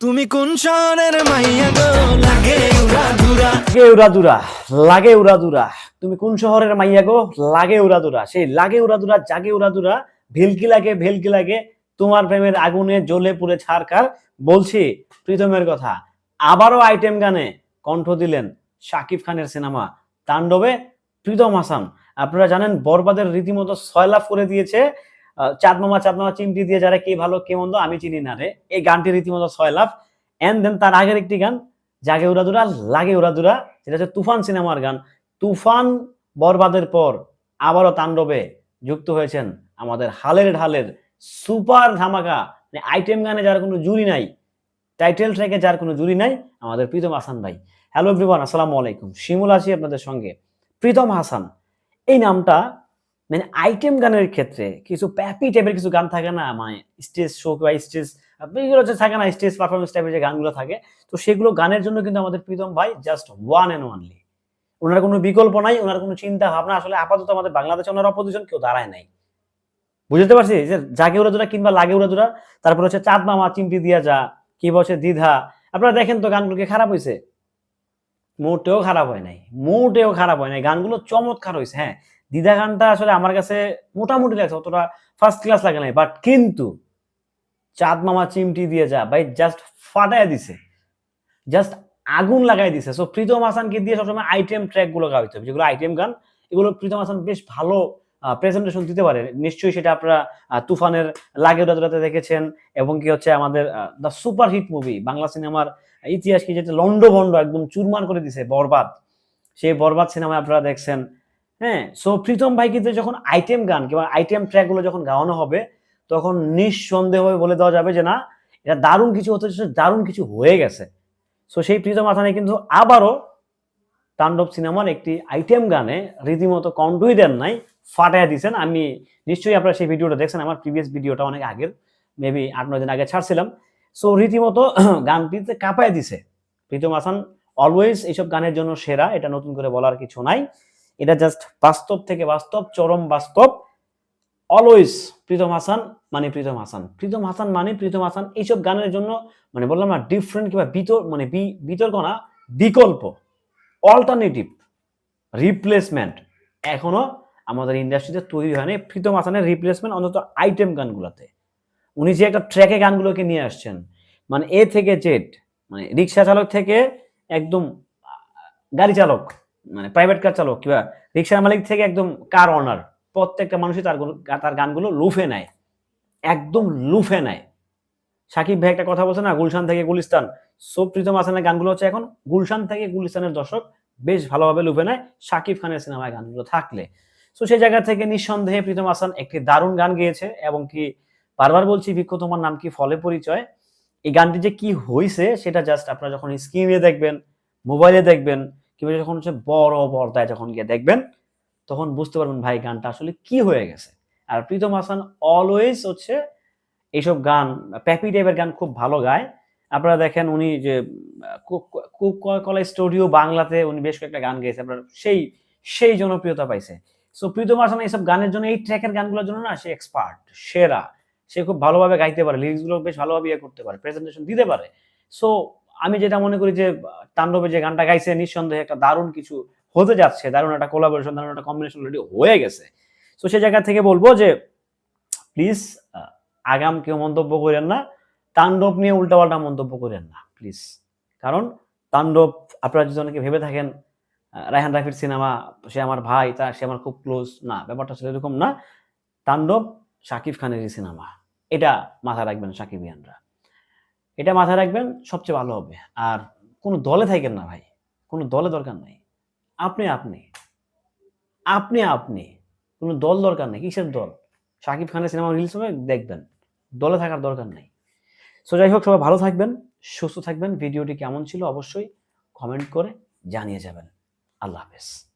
তুমি কোন শহরের মাইয়া গো? লাগে উড়া ধুরা। লাগে উড়াদুরা লাগে উড়াদুরা তুমি কোন শহরের মাইয়া গো? লাগে উড়াদুরা সেই লাগে উড়াদুরা জাগে উড়াদুরা ভেলকি লাগে ভেলকি লাগে, তোমার প্রেমের আগুনে জ্বলে পুড়ে ছাড়কার বলছি, প্রীতমের কথা। আবারও আইটেম গানে কণ্ঠ দিলেন শাকিব খানের সিনেমা তাণ্ডবে প্রীতম হাসান। আপনারা জানেন বরবাদের রীতিমতো সয়লাভ করে দিয়েছে চাঁদ মামা চিমটি দিয়ে যারা কে ভালো, কে মন্দ, আমি চিনি না রে। এই গানটি রীতিমতো সয়লাভ এন্ড দেন তার আগের একটি গান, জাগে উড়াদুরা লাগে উড়াদুরা যেটা হচ্ছে তুফান সিনেমার গান। তুফান বরবাদের পর আবারও তাণ্ডবে যুক্ত হয়েছেন আমাদের হালের ঢালের সুপার ধামাকা। মানে আইটেম গানে যার কোনো জুরি নাই, টাইটেল ট্র্যাকে যার কোনো জুরি নাই, আমাদের প্রীতম হাসান ভাই। হ্যালো এভরিওয়ান আসসালামু আলাইকুম। শিমুল আছি আপনাদের সঙ্গে। প্রীতম হাসান, এই নামটা মানে আইটেম গানের ক্ষেত্রে কিছু প্যাপি টাইপের কিছু গান থাকে না? মানে স্টেজ শো বা স্টেজ এগুলো হচ্ছে থাকে না স্টেজ পারফরমেন্স টাইপের যে গানগুলো থাকে, তো সেগুলো গানের জন্য কিন্তু আমাদের প্রীতম ভাই জাস্ট ওয়ান অ্যান্ড ওয়ানলি ওনার কোনো বিকল্প নাই, ওনার কোনো চিন্তা ভাবনা, আসলে আপাতত আমাদের বাংলাদেশে ওনার অপোজিশন কেউ দাঁড়ায় নাই। বুঝতে পারছি? যে জাগে উড়াদুরা কিংবা লাগে উড়াদুরা তারপর হচ্ছে চাঁদ মামা, চিমটি দিয়া যা কি বসে দ্বিধা আপনারা দেখেন তো গানগুলোকে খারাপ হয়েছে মোটেও খারাপ হয় নাই। মোটেও খারাপ হয় নাই। গানগুলো চমৎকার হয়েছে হ্যাঁ। দ্বিধা গানটা আসলে আমার কাছে মোটামুটি লাগছে, অতটা ফার্স্ট ক্লাস লাগে নাই। বাট কিন্তু চাঁদ মামা চিমটি দিয়ে যা, ভাই জাস্ট ফাটায় দিছে। জাস্ট আগুন লাগাই দিছে। সো প্রীতম হাসানকে দিয়ে সবসময় আইটেম ট্র্যাকগুলো গাইতে হবে। যেগুলো আইটেম গান, এগুলো প্রীতম হাসান বেশ ভালো প্রেজেন্টেশন দিতে পারে। নিশ্চয়ই সেটা আপনারা তুফানের লাগে উড়াতে দেখেছেন, এবং কি হচ্ছে আমাদের the super hit movie Bangla সিনেমার ইতিহাস কি যেটা লন্ড ভন্ড একদম চুরমান করে দিছে, বরবাদ। সেই বরবাদ সিনেমায় আপনারা দেখছেন হ্যাঁ সো প্রীতম ভাই কিন্তু যখন আইটেম গান কিংবা আইটেম ট্র্যাকগুলো যখন গাওয়ানো হবে, তখন নিঃসন্দেহে বলে দেওয়া যাবে যে না, এটা দারুণ কিছু হতে দারুণ কিছু হয়ে গেছে। সো সেই প্রীতম হাসানে কিন্তু আবারও তাণ্ডব সিনেমার একটি আইটেম গানে রীতিমতো কন্টুই দেন নাই, ফাটাইয়া দিয়েছেন আমি নিশ্চয়ই আপনারা সেই ভিডিওটা দেখছেন, আমার প্রিভিয়াস ভিডিওটা অনেক আগের মেবি আট নয় দিন আগে ছাড়ছিলাম। সো রীতিমতো গানটিতে কাঁপায় দিছে। প্রীতম হাসান অলওয়েজ এইসব গানের জন্য সেরা, এটা নতুন করে বলার কিছু নাই। এটা জাস্ট বাস্তব থেকে বাস্তব, চরম বাস্তব অলওয়েজ প্রীতম হাসান মানে প্রীতম হাসান। প্রীতম হাসান মানে প্রীতম হাসান, এইসব গানের জন্য মানে বললাম না ডিফারেন্ট কিংবা বিতর মানে বিতর্ক না, বিকল্প অল্টারনেটিভ রিপ্লেসমেন্ট এখনও আমাদের ইন্ডাস্ট্রিতে তৈরি হয়নি প্রীতম হাসানের রিপ্লেসমেন্ট অন্তত আইটেম গানগুলোতে। উনি যে একটা ট্র্যাকে গানগুলোকে নিয়ে আসছেন মানে এ থেকে জেড মানে রিক্সা চালক থেকে একদম গাড়ি চালক। মানে প্রাইভেট কার চালক কিংবা রিক্সার মালিক থেকে একদম কার অনার প্রত্যেকটা মানুষই তার তার গানগুলো লুফে নেয়। একদম লুফে নেয়। সাকিব ভাই একটা কথা বলছে না, গুলশান থেকে গুলিস্তান। সো প্রীতম হাসানের গানগুলো হচ্ছে এখন গুলশান থেকে গুলিস্তানের দর্শক বেশ ভালোভাবে লুফে নেয়। সাকিব খানের সিনেমায় গানগুলো থাকলে। সো সেই জায়গা থেকে নিঃসন্দেহে প্রীতম হাসান একটি দারুণ গান গেয়েছে এবং কি বারবার বলছি বৃক্ষ তোমার নাম কি ফলে পরিচয়? এই গানটি যে কি হয়েছে সেটা জাস্ট আপনারা যখন স্ক্রিনে দেখবেন মোবাইলে দেখবেন কিংবা যখন হচ্ছে বড় পর্দায় যখন গিয়ে দেখবেন, তখন বুঝতে পারবেন ভাই গানটা আসলে কি হয়ে গেছে। আর প্রীতম হাসান অলওয়েজ হচ্ছে এইসব গান প্যাপি টাইপের গান খুব ভালো গায়। আপনারা দেখেন উনি যে কলা স্টুডিও বাংলাতে উনি বেশ কয়েকটা গান গেয়েছে, আপনার সেই সেই জনপ্রিয়তা পাইছে। সো প্রীতম হাসান এইসব গানের জন্য, এই ট্র্যাকের গানগুলোর জন্য না সে এক্সপার্ট সেরা। সে খুব ভালোভাবে গাইতে পারে লিরিক্সগুলো বেশ ভালোভাবে ইয়ে করতে পারে প্রেজেন্টেশন দিতে পারে। সো আমি যেটা মনে করি যে, তাণ্ডবে যে গানটা গাইছে, নিঃসন্দেহে একটা দারুণ কিছু হতে যাচ্ছে। দারুণ একটা কোলাবোরেশন দারুণ একটা কম্বিনেশন অলরেডি হয়ে গেছে। তো সে জায়গা থেকে বলব যে প্লিজ আগাম কেউ মন্তব্য করেন না। তাণ্ডব নিয়ে উল্টাপাল্টা মন্তব্য করেন না প্লিজ কারণ, তাণ্ডব, আপনারা যদি অনেকে ভেবে থাকেন রায়হান রাফির সিনেমা, সে আমার ভাই, তা সে আমার খুব ক্লোজ না, ব্যাপারটা আসলে এরকম না। তাণ্ডব, শাকিব খানেরই সিনেমা, এটা মাথায় রাখবেন সাকিবিয়ানরা এটা মাথায় রাখবেন, সবচেয়ে ভালো হবে। আর কোনো দলে থাকেন না ভাই, কোনো দলে দরকার নাই। আপনি আপনি আপনি আপনি, কোনো দল দরকার নেই, কিসের দল? শাকিব খানের সিনেমা রিলিজ হবে, দেখবেন। দলে থাকার দরকার নেই। সো যাই হোক, সবাই ভালো থাকবেন, সুস্থ থাকবেন। ভিডিওটি কেমন ছিল অবশ্যই কমেন্ট করে জানিয়ে যাবেন। আল্লাহ হাফেজ।